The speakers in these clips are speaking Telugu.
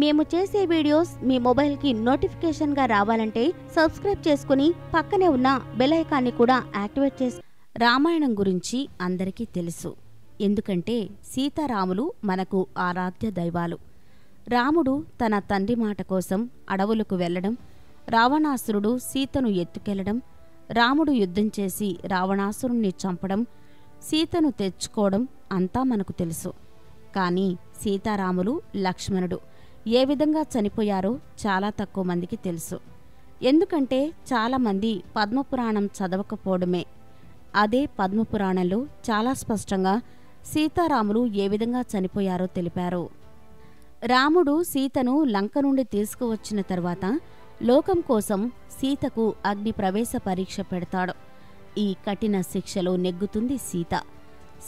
మేము చేసే వీడియోస్ మీ మొబైల్కి నోటిఫికేషన్గా రావాలంటే సబ్స్క్రైబ్ చేసుకుని పక్కనే ఉన్న బెల్ ఐకాన్ని కూడా యాక్టివేట్ చేసి రామాయణం గురించి అందరికీ తెలుసు. ఎందుకంటే సీతారాములు మనకు ఆరాధ్య దైవాలు. రాముడు తన తండ్రి మాట కోసం అడవులకు వెళ్ళడం రావణాసురుడు సీతను ఎత్తుకెళ్ళడం రాముడు యుద్ధం చేసి రావణాసురుణ్ణి చంపడం సీతను తెచ్చుకోవడం అంతా మనకు తెలుసు. కానీ సీతారాములు లక్ష్మణుడు. ఏ విధంగా చనిపోయారో చాలా తక్కువ మందికి తెలుసు. ఎందుకంటే చాలామంది పద్మపురాణం చదవకపోవడమే. అదే పద్మపురాణంలో చాలా స్పష్టంగా సీతారాములు ఏ విధంగా చనిపోయారో తెలిపారు. రాముడు సీతను లంక నుండి తీసుకువచ్చిన తర్వాత లోకం కోసం సీతకు అగ్ని ప్రవేశ పరీక్ష పెడతాడు. ఈ కఠిన శిక్షలో నెగ్గుతుంది సీత.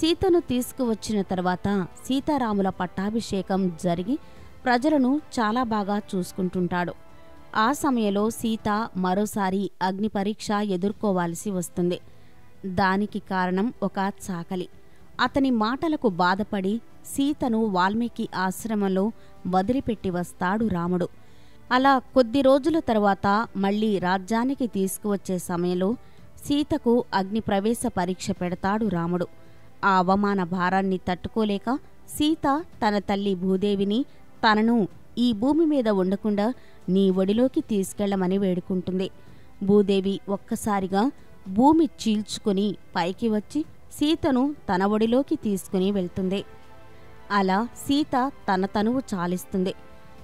సీతను తీసుకువచ్చిన తర్వాత సీతారాముల పట్టాభిషేకం జరిగి ప్రజలను చాలా బాగా చూసుకుంటుంటాడు. ఆ సమయంలో సీత మరోసారి అగ్ని పరీక్ష ఎదుర్కోవాల్సి వస్తుంది. దానికి కారణం ఒక చాకలి. అతని మాటలకు బాధపడి సీతను వాల్మీకి ఆశ్రమంలో వదిలిపెట్టి వస్తాడు రాముడు. అలా కొద్ది రోజుల తర్వాత మళ్ళీ రాజ్యానికి తీసుకువచ్చే సమయంలో సీతకు అగ్ని ప్రవేశ పరీక్ష పెడతాడు రాముడు. ఆ అవమాన భారాన్ని తట్టుకోలేక సీత తన తల్లి భూదేవిని తనను ఈ భూమి మీద ఉండకుండా నీ ఒడిలోకి తీసుకెళ్ళమని వేడుకుంటుంది. భూదేవి ఒక్కసారిగా భూమి చీల్చుకుని పైకి వచ్చి సీతను తన ఒడిలోకి తీసుకుని వెళ్తుంది. అలా సీత తన తనువు చాలిస్తుంది.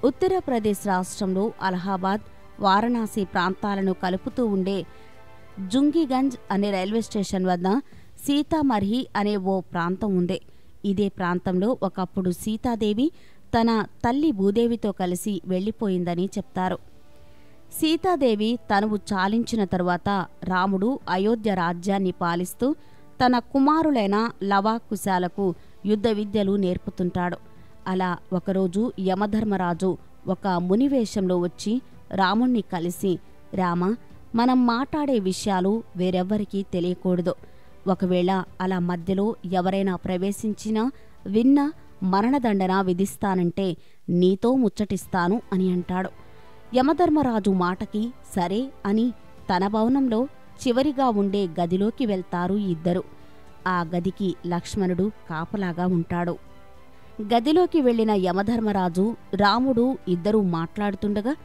ఉత్తరప్రదేశ్ రాష్ట్రంలో అలహాబాద్ వారణాసి ప్రాంతాలను కలుపుతూ ఉండే జుంగిగంజ్ అనే రైల్వే స్టేషన్ వద్ద సీతామర్హి అనే ఓ ప్రాంతం ఉంది. ఇదే ప్రాంతంలో ఒకప్పుడు సీతాదేవి తన తల్లి భూదేవితో కలిసి వెళ్ళిపోయిందని చెప్తారు. సీతాదేవి తనువు చాలించిన తరువాత రాముడు అయోధ్య రాజ్యాన్ని పాలిస్తూ తన కుమారులైన లవాకుశాలకు యుద్ధ విద్యలు నేర్పుతుంటాడు. అలా ఒకరోజు యమధర్మరాజు ఒక మునివేషంలో వచ్చి రాముణ్ణి కలిసి రామ మనం మాట్లాడే విషయాలు వేరెవ్వరికీ తెలియకూడదు. ఒకవేళ అలా మధ్యలో ఎవరైనా ప్రవేశించినా విన్నా మరణదండన విధిస్తానంటే నీతో ముచ్చటిస్తాను అని అంటాడు. యమధర్మరాజు మాటకి సరే అని తన భవనంలో చివరిగా ఉండే గదిలోకి వెళ్తారు ఇద్దరు. ఆ గదికి లక్ష్మణుడు కాపలాగా ఉంటాడు. గదిలోకి వెళ్ళిన యమధర్మరాజు రాముడు ఇద్దరూ మాట్లాడుతుండగా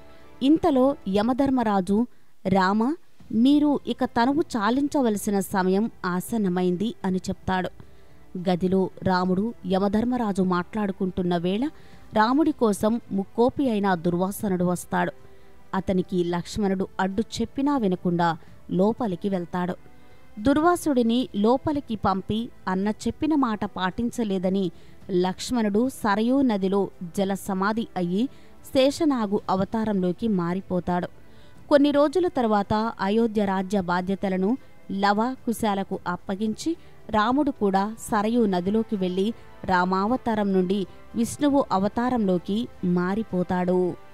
ఇంతలో యమధర్మరాజు రామ మీరు ఇక తనువు చాలించవలసిన సమయం ఆసన్నమైంది అని చెప్తాడు. గదిలో రాముడు యమధర్మరాజు మాట్లాడుకుంటున్న వేళ రాముడి కోసం ముక్కోపి అయిన దుర్వాసనుడు వస్తాడు. అతనికి లక్ష్మణుడు అడ్డు చెప్పినా వినకుండా లోపలికి వెళ్తాడు. దుర్వాసుడిని లోపలికి పంపి అన్న చెప్పిన మాట పాటించలేదని లక్ష్మణుడు సరయూ నదిలో జల సమాధి అయ్యి శేషనాగు అవతారంలోకి మారిపోతాడు. కొన్ని రోజుల తర్వాత అయోధ్య రాజ్య బాధ్యతలను లవ కుశాలకు అప్పగించి రాముడు కూడా సరయు నదిలోకి వెళ్ళి రామావతారం నుండి విష్ణువు అవతారంలోకి మారిపోతాడు.